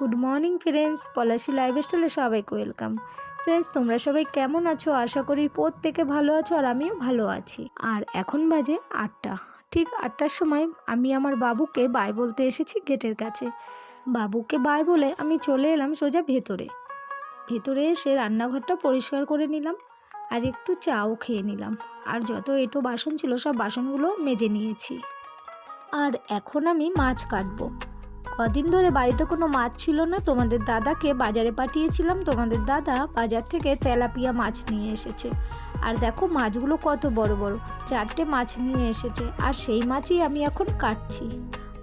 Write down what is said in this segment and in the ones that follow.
Good morning friends Palashi লাইফস্টাইলে সবাইকে welcome friends তোমরা সবাই কেমন আছো? আশা করি প্রত্যেকে ভালো আছো আর আমিও ভালো আছি। আর এখন বাজে আটটা। ঠিক আটটার সময় আমি আমার বাবুকে বাই বলতে এসেছি গেটের কাছে। বাবুকে বাই বলে আমি চলে এলাম সোজা ভেতরে। ভেতরে এসে রান্নাঘরটা পরিষ্কার করে নিলাম আর একটু চাও খেয়ে নিলাম। আর যত এটো বাসন ছিল সব বাসনগুলো মেজে নিয়েছি। আর এখন আমি মাছ কাটবো। কদিন ধরে বাড়িতে কোনো মাছ ছিল না, তোমাদের দাদাকে বাজারে পাঠিয়েছিলাম, তোমাদের দাদা বাজার থেকে তেলাপিয়া মাছ নিয়ে এসেছে। আর দেখো মাছগুলো কত বড় বড়, চারটে মাছ নিয়ে এসেছে, আর সেই মাছই আমি এখন কাটছি।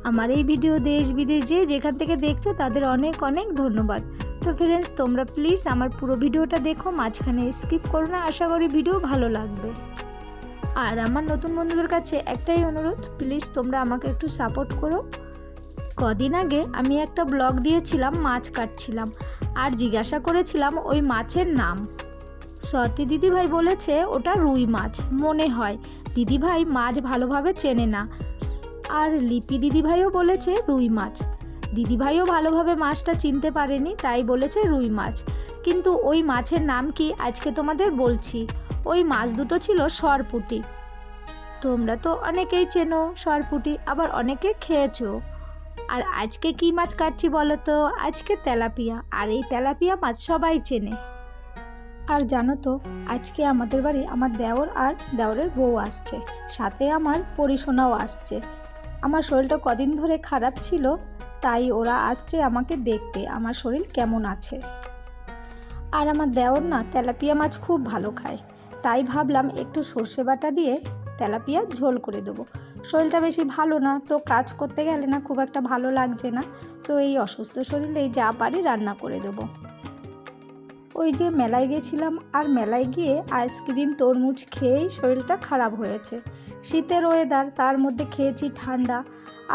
আমার এই ভিডিও দেশ বিদেশ যে যেখান থেকে দেখছ তাদের অনেক অনেক ধন্যবাদ। তো ফ্রেন্ডস তোমরা প্লিজ আমার পুরো ভিডিওটা দেখো, মাঝখানে স্কিপ করো না, আশা করি ভিডিও ভালো লাগবে। আর আমার নতুন বন্ধুদের কাছে একটাই অনুরোধ প্লিজ তোমরা আমাকে একটু সাপোর্ট করো। কদিন আগে আমি একটা ব্লগ দিয়েছিলাম, মাছ কাটছিলাম। আর জিজ্ঞাসা করেছিলাম, ওই মাছের নাম? সতী দিদিভাই বলেছে, ওটা রুই মাছ। মনে হয়, দিদিভাই মাছ ভালোভাবে চেনে না। আর লিপি দিদিভাইও বলেছে, রুই মাছ। দিদিভাইও ভালোভাবে মাছটা চিনতে পারেনি, তাই বলেছে, রুই মাছ। কিন্তু ওই মাছের নাম কি আজকে তোমাদের বলছি? ওই মাছ দুটো ছিল সরপুটি। তোমরা তো অনেকেই চেনো সরপুটি, আবার অনেকে খেয়েছো। আর আজকে কি মাছ কাটছি বলো তো? আজকে তেলাপিয়া, আর এই তেলাপিয়া মাছ সবাই চেনে। আর জানো তো, আজকে আমাদের বাড়ি আমার দেওর আর দেওরের বউ আসছে, সাথে আমার পরিশোনাও আসছে। আমার শরীরটা কদিন ধরে খারাপ ছিল, তাই ওরা আসছে আমাকে দেখতে, আমার শরীর কেমন আছে। আর আমার দেওর না তেলাপিয়া মাছ খুব ভালো খায়, তাই ভাবলাম একটু সর্ষে বাটা দিয়ে তেলাপিয়া ঝোল করে দেবো। শরীরটা বেশি ভালো না, তো কাজ করতে গেলে না খুব একটা ভালো লাগছে না, তো এই অসুস্থ শরীরেই যা পারি রান্না করে দেবো। ওই যে মেলায় গেছিলাম, আর মেলায় গিয়ে আইসক্রিম, তরমুজ খেয়েই শরীরটা খারাপ হয়েছে। শীতের ওয়েদার তার মধ্যে খেয়েছি ঠান্ডা,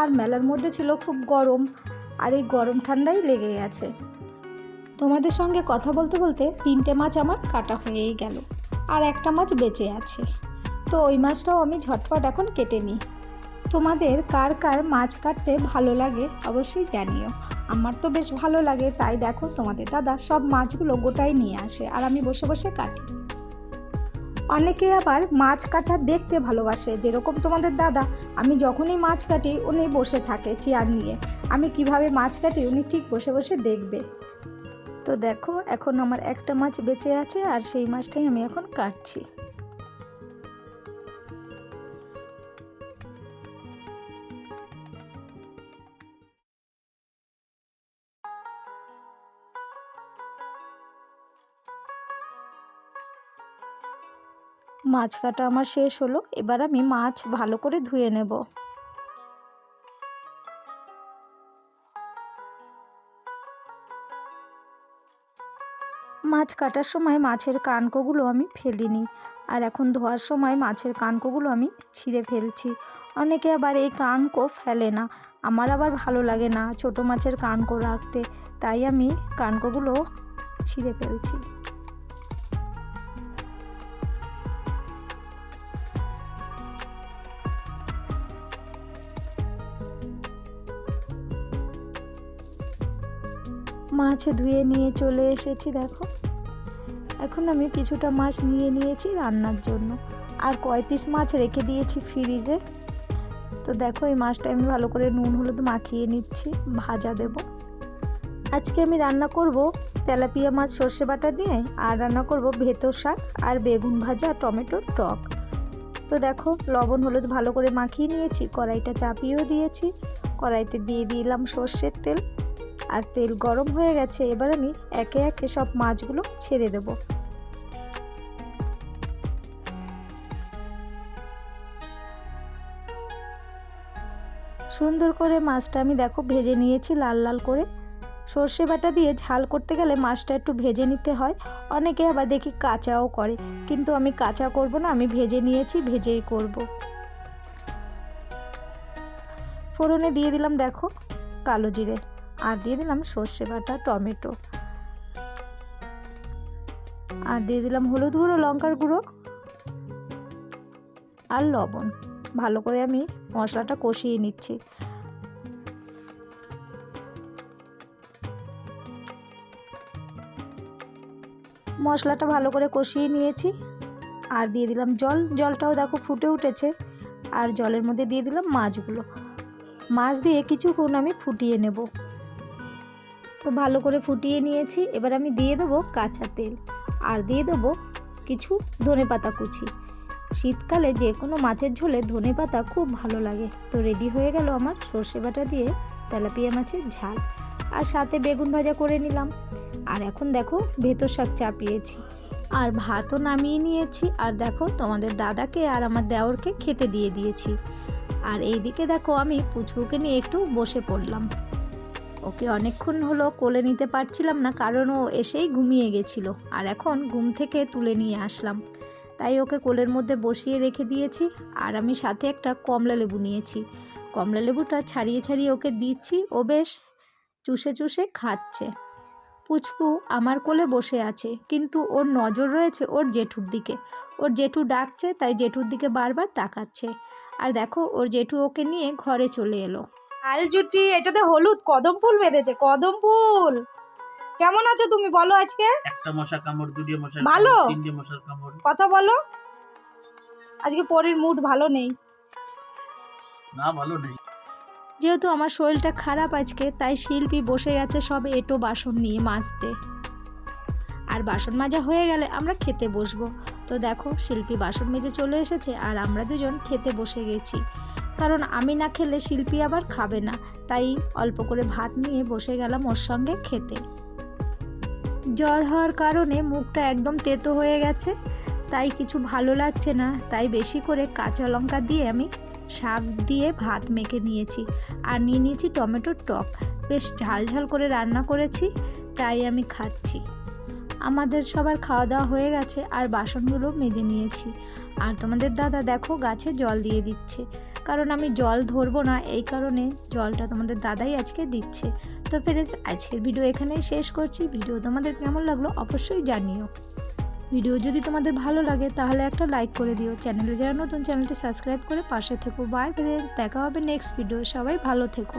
আর মেলার মধ্যে ছিল খুব গরম, আর এই গরম ঠান্ডাই লেগে গেছে। তোমাদের সঙ্গে কথা বলতে বলতে তিনটে মাছ আমার কাটা হয়েই গেল, আর একটা মাছ বেঁচে আছে। তো ওই মাছটাও আমি ঝটপট এখন কেটে নিই। তোমাদের কার কার মাছ কাটতে ভালো লাগে অবশ্যই জানিও। আমার তো বেশ ভালো লাগে, তাই দেখো তোমাদের দাদা সব মাছগুলো গোটাই নিয়ে আসে আর আমি বসে বসে কাটি। অনেকে আবার মাছ কাটা দেখতে ভালোবাসে, যেরকম তোমাদের দাদা। আমি যখনই মাছ কাটি, উনি বসে থাকে চেয়ার নিয়ে। আমি কীভাবে মাছ কাটি, উনি ঠিক বসে বসে দেখবে। তো দেখো, এখন আমার একটা মাছ বেঁচে আছে আর সেই মাছটাই আমি এখন কাটছি। মাছ কাটা আমার শেষ হলো, এবার আমি মাছ ভালো করে ধুয়ে নেব। মাছ কাটার সময় মাছের কানকোগুলো আমি ফেলিনি, আর এখন ধোয়ার সময় মাছের কানকোগুলো আমি ছিঁড়ে ফেলছি। অনেকে আবার এই কানকো ফেলে না, আমার আবার ভালো লাগে না ছোট মাছের কানকো রাখতে, তাই আমি কানকোগুলো ছিঁড়ে ফেলছি। মাছ ধুয়ে নিয়ে চলে এসেছি, দেখো। এখন আমি কিছুটা মাছ নিয়ে নিয়েছি রান্নার জন্য। আর কয় পিস মাছ রেখে দিয়েছি ফ্রিজে তো দেখো, এই মাছটা আমি ভালো করে নুন, হলুদ মাখিয়ে নিচ্ছি, ভাজা দেব। আজকে আমি রান্না করব তেলাপিয়া মাছ, সর্ষে বাটা দিয়ে, আর রান্না করব ভেতর শাক আর বেগুন ভাজা আর টমেটোর টক। তো দেখো, লবণ, হলুদ ভালো করে মাখিয়ে নিয়েছি, কড়াইটা চাপিয়েও দিয়েছি, কড়াইতে দিয়ে দিলাম সর্ষের তেল। আর তেল গরম হয়ে গেছে, এবার আমি একে একে সব মাছগুলো ছেড়ে দেব। সুন্দর করে মাছটা আমি দেখো ভেজে নিয়েছি লাল লাল করে। সর্ষে বাটা দিয়ে ঝাল করতে গেলে মাছটা একটু ভেজে নিতে হয়, অনেকে আবার দেখি কাঁচাও করে, কিন্তু আমি কাঁচা করব না, আমি ভেজে নিয়েছি, ভেজেই করব। ফোড়নে দিয়ে দিলাম দেখো কালো জিরে। আর দিয়ে দিলাম সর্ষে বাটা, টমেটো। আর দিয়ে দিলাম হলুদ গুঁড়ো, লঙ্কার গুঁড়ো আর লবণ। ভালো করে আমি মশলাটা কষিয়ে নিচ্ছি। মশলাটা ভালো করে কষিয়ে নিয়েছি। আর দিয়ে দিলাম জল। জলটাও দেখো ফুটে উঠেছে। আর জলের মধ্যে দিয়ে দিলাম মাছগুলো। মাছ দিয়ে কিছুক্ষণ আমি ফুটিয়ে নেব। তো ভালো করে ফুটিয়ে নিয়েছি। এবার আমি দিয়ে দেবো কাঁচা তেল আর দিয়ে দেবো কিছু ধনে পাতা কুচি। শীতকালে যে কোনো মাছের ঝোলে ধনে পাতা খুব ভালো লাগে। তো রেডি হয়ে গেল আমার সর্ষে বাটা দিয়ে তেলাপিয়া মাছের ঝাল। আর সাথে বেগুন ভাজা করে নিলাম। আর এখন দেখো ভেতর শাক চাপিয়েছি। আর ভাতও নামিয়ে নিয়েছি। আর দেখো তোমাদের দাদাকে আর আমার দেওরকে খেতে দিয়ে দিয়েছি। আর এইদিকে দেখো আমি পুচকুকে নিয়ে একটু বসে পড়লাম। ওকে অনেকক্ষণ হলো কোলে নিতে পারছিলাম না, কারণ ও এসেই ঘুমিয়ে গেছিল। আর এখন ঘুম থেকে তুলে নিয়ে আসলাম। তাই ওকে কোলের মধ্যে বসিয়ে রেখে দিয়েছি, আর আমি সাথে একটা কমলা লেবু নিয়েছি। কমলা লেবুটা ছাড়িয়ে ছাড়িয়ে ওকে দিচ্ছি, ও বেশ চুষে চুষে খাচ্ছে। পুচকু আমার কোলে বসে আছে, কিন্তু ওর নজর রয়েছে ওর জেঠুর দিকে। ওর জেঠু ডাকছে, তাই জেঠুর দিকে বারবার তাকাচ্ছে। আর দেখো, ওর জেঠু ওকে নিয়ে ঘরে চলে এলো। আল জুটি এটাতে হলুদ কদম ফুল বেঁধেছে কদম ফুল। কেমন আছো তুমি? বলো আজকে। একটা মশা কামড় দুটি মশা ভালো? তিনটে মশার কামড়। কথা বলো। আজকে পরির মুড ভালো নেই। না ভালো নেই। যেহেতু আমার শরীরটা খারাপ আজকে তাই শিল্পী বসে গেছে সব এটো বাসন নিয়ে মাজতে। আর বাসন মাজা হয়ে গেলে আমরা খেতে বসবো। তো দেখো শিল্পী বাসন মেজে চলে এসেছে আর আমরা দুজন খেতে বসে গেছি। কারণ আমি না খেলে শিল্পী আবার খাবে না। তাই অল্প করে ভাত নিয়ে বসে গেলাম ওর সঙ্গে খেতে। জ্বর হওয়ার কারণে মুখটা একদম তেতো হয়ে গেছে। তাই কিছু ভালো লাগছে না। তাই বেশি করে কাঁচা লঙ্কা দিয়ে আমি শাক দিয়ে ভাত মেখে নিয়েছি আর নিয়ে নিয়েছি টমেটোর টক। বেশ ঝাল ঝাল করে রান্না করেছি, তাই আমি খাচ্ছি। আমাদের সবার খাওয়া দাওয়া হয়ে গেছে আর বাসনগুলো মেজে নিয়েছি। আর তোমাদের দাদা দেখো গাছে জল দিয়ে দিচ্ছে। কারণ আমি জল ধরবো না, এই কারণে জলটা তোমাদের দাদাই আজকে দিচ্ছে। তো ফ্রেন্ডস আজকের ভিডিও এখানেই শেষ করছি। ভিডিও তোমাদের কেমন লাগল অবশ্যই জানিও। ভিডিও যদি তোমাদের ভালো লাগে তাহলে একটা লাইক করে দিও। চ্যানেলে যারা নতুন চ্যানেলটি সাবস্ক্রাইব করে পাশে থেকো। বাই ফ্রেন্ডস দেখা হবে নেক্সট ভিডিও সবাই ভালো থেকো।